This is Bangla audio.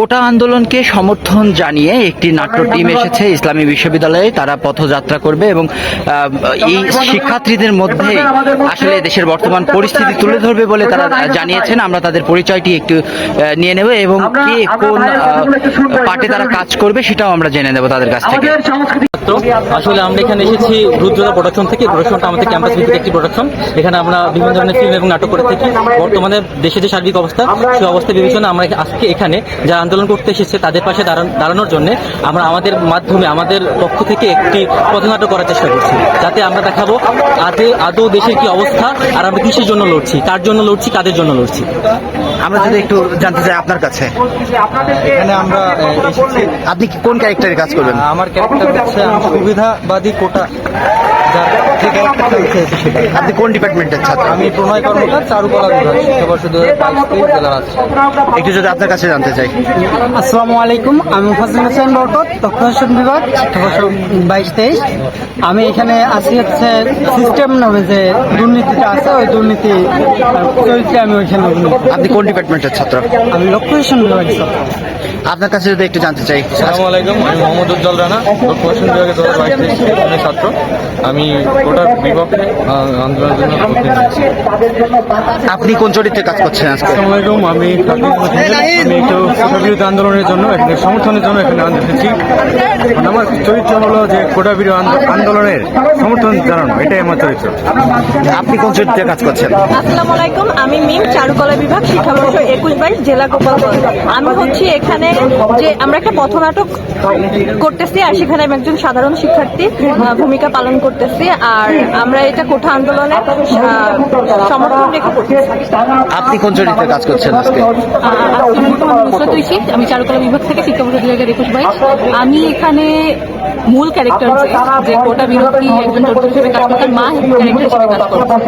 কোটা আন্দোলনকে সমর্থন জানিয়ে একটি নাট্য টিম এসেছে ইসলামী বিশ্ববিদ্যালয়ে। তারা পথযাত্রা করবে এবং এই শিক্ষার্থীদের মধ্যে আসলে দেশের বর্তমান পরিস্থিতি তুলে ধরবে বলে তারা জানিয়েছেন। আমরা তাদের পরিচয়টি একটু নিয়ে নেব এবং কে কোন পার্টে তারা কাজ করবে সেটাও আমরা জেনে নেব তাদের কাছ থেকে। ছাত্র আসলে আমরা এখানে এসেছি রুদ্রতা প্রোডাকশন থেকে। প্রোডাকশনটা আমাদের ক্যাম্পাস ভিত্তিক একটি প্রোডাকশন এখানে আমরা বিভিন্ন ধরনের ফিল্ম এবং নাটক করে থাকি। বর্তমানে দেশের যে সার্বিক অবস্থা সেই অবস্থা বিবেচনা আমরা আজকে এখানে যারা আন্দোলন করতে এসেছে তাদের পাশে দাঁড়ান- দাঁড়ানোর জন্য আমরা আমাদের মাধ্যমে আমাদের পক্ষ থেকে একটি পথনাটক করার চেষ্টা করছি। যাতে আমরা দেখাবো আদে আদৌ দেশের কি অবস্থা আর আমরা কিসের জন্য লড়ছি কার জন্য লড়ছি কাদের জন্য লড়ছি। আমরা যদি একটু জানতে চাই আপনার কাছে। এখানে আমরা আপনি কি কোন ক্যারেক্টারে কাজ করবেন? আমার ক্যারেক্টার হচ্ছে আমি সুবিধাবাদী কোটা আপনি কোন ডিপার্টমেন্টের ছাত্র? আমি প্রণয় কর্মকার চারুকলা বিভাগ শিক্ষাবর্ষ দু জেলা একটু যদি আপনার কাছে জানতে চাই। আসসালামু আলাইকুম আমি মুফাজ্জিল হোসেন বরকত তক্ষশন বিভাগ শিক্ষাবর্ষ বাইশ তেইশ। আমি এখানে আসি হচ্ছে সিস্টেম নামে যে দুর্নীতিটা আছে ওই দুর্নীতি চরিত্রে আমি ওইখানে আপনি কোন ডিপার্টমেন্টের ছাত্র? আমি লক্ষ্যশন বিভাগের ছাত্র। আপনার কাছে যদি একটু জানতে চাই। আসসালামু আলাইকুম আমি মোহাম্মদ উজ্জ্বল রানা প্রশাসন বিভাগে দু হাজার বাইশ তেইশ ছাত্র। আমি কোটার বিপক্ষে আন্দোলনের জন্য আপনি কোন চরিত্রে কাজ করছেন আসসালামু আলাইকুম আমি আমি একটু আন্দোলনের জন্য এখানে সমর্থনের জন্য এখানে এসেছি মানে আমার চরিত্র হলো যে কোটা বিরোধী আন্দোলনের সমর্থন জানানো এটাই আমার চরিত্র। আপনি কোন চরিত্রে কাজ করছেন? আসসালামু আলাইকুম আমি মিম চারুকলা বিভাগ শিক্ষাবর্ষ একুশ বাইশ জেলা গোপালগঞ্জ আমি হচ্ছি এখানে যে আমরা একটা পথনাটক করতেছি আর সেখানে আমি একজন সাধারণ শিক্ষার্থী ভূমিকা পালন করতেছি। আর আমরা এটা কোঠা আন্দোলনে সমর্থন রেখে করতেছি আপনি কোন চরিত্রে কাজ করছেন আজকে? আমি চারুকলা বিভাগ থেকে শিক্ষাবর্ষ দুই হাজার একুশ বাইশ আমি এখানে মূল ক্যারেক্টার যে কোটা বিরোধী একজন চরিত্র হিসেবে কাজ করতাম মা ক্যারেক্টার হিসেবে কাজ করতাম